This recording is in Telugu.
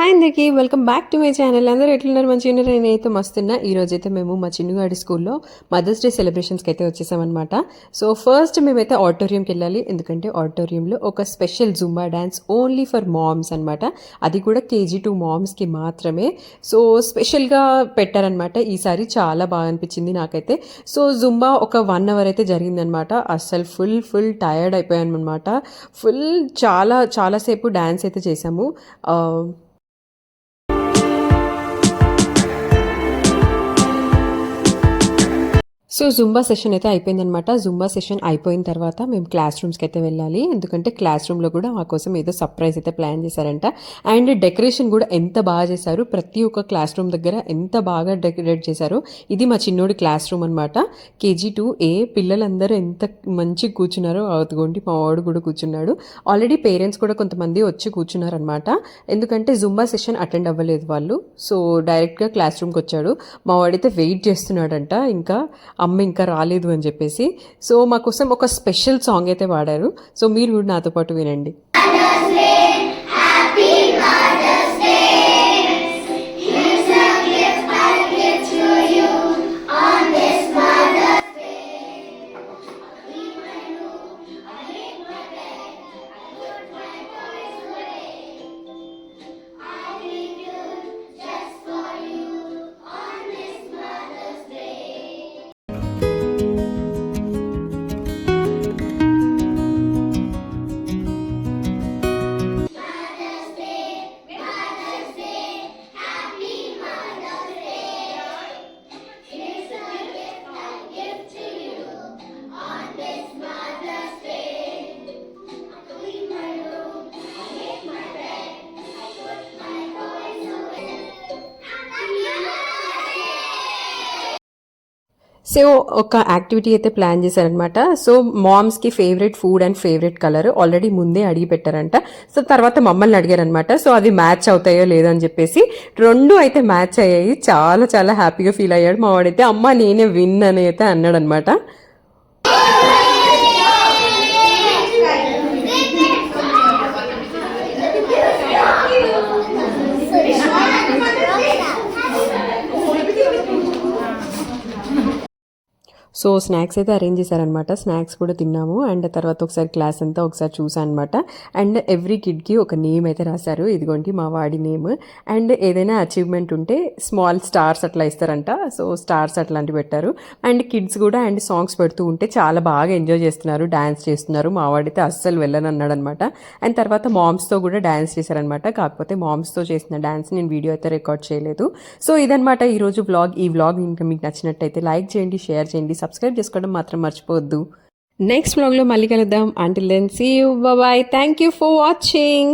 హాయ్ అందరికీ welcome back to my channel అందరూ ఎట్లున్నారు? మంచిగా ఉన్నారు? నేనైతే మస్తున్నా. ఈ అయితే మేము మా చిన్నగాడి స్కూల్లో మదర్స్ డే సెలబ్రేషన్స్కి అయితే వచ్చేసామన్నమాట. సో ఫస్ట్ మేమైతే ఆడిటోరియంకి వెళ్ళాలి. ఎందుకంటే ఆడిటోరియంలో ఒక special Zumba dance only for moms అనమాట అది కూడా కేజీ టూ మామ్స్కి మాత్రమే. సో స్పెషల్గా పెట్టారనమాట ఈసారి చాలా బాగా అనిపించింది నాకైతే. సో జుంబా ఒక వన్ అవర్ అయితే జరిగిందనమాట అస్సలు ఫుల్ ఫుల్ టయర్డ్ అయిపోయాను అనమాట ఫుల్ చాలా చాలాసేపు డ్యాన్స్ అయితే చేసాము uh, సో జుంబా సెషన్ అయితే అయిపోయిందనమాట జుంబా సెషన్ అయిపోయిన తర్వాత మేము క్లాస్ రూమ్స్కి అయితే వెళ్ళాలి. ఎందుకంటే క్లాస్ రూమ్లో కూడా మా కోసం ఏదో సర్ప్రైజ్ అయితే ప్లాన్ చేశారంట. అండ్ డెకరేషన్ కూడా ఎంత బాగా చేశారు. ప్రతి ఒక్క క్లాస్ రూమ్ దగ్గర ఎంత బాగా డెకరేట్ చేశారు. ఇది మా చిన్నోడి క్లాస్ రూమ్ అనమాట కేజీ టూ ఏ పిల్లలందరూ ఎంత మంచిగా కూర్చున్నారో అదిగోండి మా వాడు కూడా కూర్చున్నాడు. ఆల్రెడీ పేరెంట్స్ కూడా కొంతమంది వచ్చి కూర్చున్నారనమాట ఎందుకంటే జుంబా సెషన్ అటెండ్ అవ్వలేదు వాళ్ళు. సో డైరెక్ట్గా క్లాస్ రూమ్కి వచ్చాడు. మా వాడైతే వెయిట్ చేస్తున్నాడంట. ఇంకా అమ్మ ఇంకా రాలేదు అని చెప్పేసి. సో మా కోసం ఒక స్పెషల్ సాంగ్ అయితే పాడారు. సో మీరు కూడా నాతో పాటు వినండి. సో ఒక యాక్టివిటీ అయితే ప్లాన్ చేశారనమాట so మామ్స్కి favourite food and favourite colour already ముందే అడిగి పెట్టారంట. సో తర్వాత మమ్మల్ని అడిగారనమాట సో అవి మ్యాచ్ అవుతాయో లేదో అని చెప్పేసి రెండు అయితే మ్యాచ్ అయ్యాయి. చాలా చాలా హ్యాపీగా ఫీల్ అయ్యాడు మా వాడైతే. అమ్మ నేనే విన్ అని అయితే అన్నాడనమాట సో స్నాక్స్ అయితే అరేంజ్ చేశారనమాట స్నాక్స్ కూడా తిన్నాము. అండ్ తర్వాత ఒకసారి క్లాస్ అంతా ఒకసారి చూసాను అనమాట అండ్ ఎవ్రీ కిడ్కి ఒక నేమ్ అయితే రాశారు. ఇదిగోండి మా వాడి నేమ్. అండ్ ఏదైనా అచీవ్మెంట్ ఉంటే స్మాల్ స్టార్స్ అట్లా ఇస్తారంట. సో స్టార్స్ అట్లాంటివి పెట్టారు. అండ్ కిడ్స్ కూడా అండ్ సాంగ్స్ పెడుతూ ఉంటే చాలా బాగా ఎంజాయ్ చేస్తున్నారు. డ్యాన్స్ చేస్తున్నారు. మా వాడైతే అస్సలు వెళ్ళను అన్నాడు అనమాట అండ్ తర్వాత మామ్స్తో కూడా డ్యాన్స్ చేశారనమాట కాకపోతే మామ్స్తో చేసిన డ్యాన్స్ నేను వీడియో అయితే రికార్డ్ చేయలేదు. సో ఇదనమాట ఈరోజు వ్లాగ్. ఈ వ్లాగ్ ఇంకా మీకు నచ్చినట్టయితే లైక్ చేయండి షేర్ చేయండి సబ్స్క్రైబ్ చేసుకోవడం మాత్రం మర్చిపోవద్దు. నెక్స్ట్ బ్లాగ్లో మళ్ళీ కలుద్దాం. Until then see you bye thank you for watching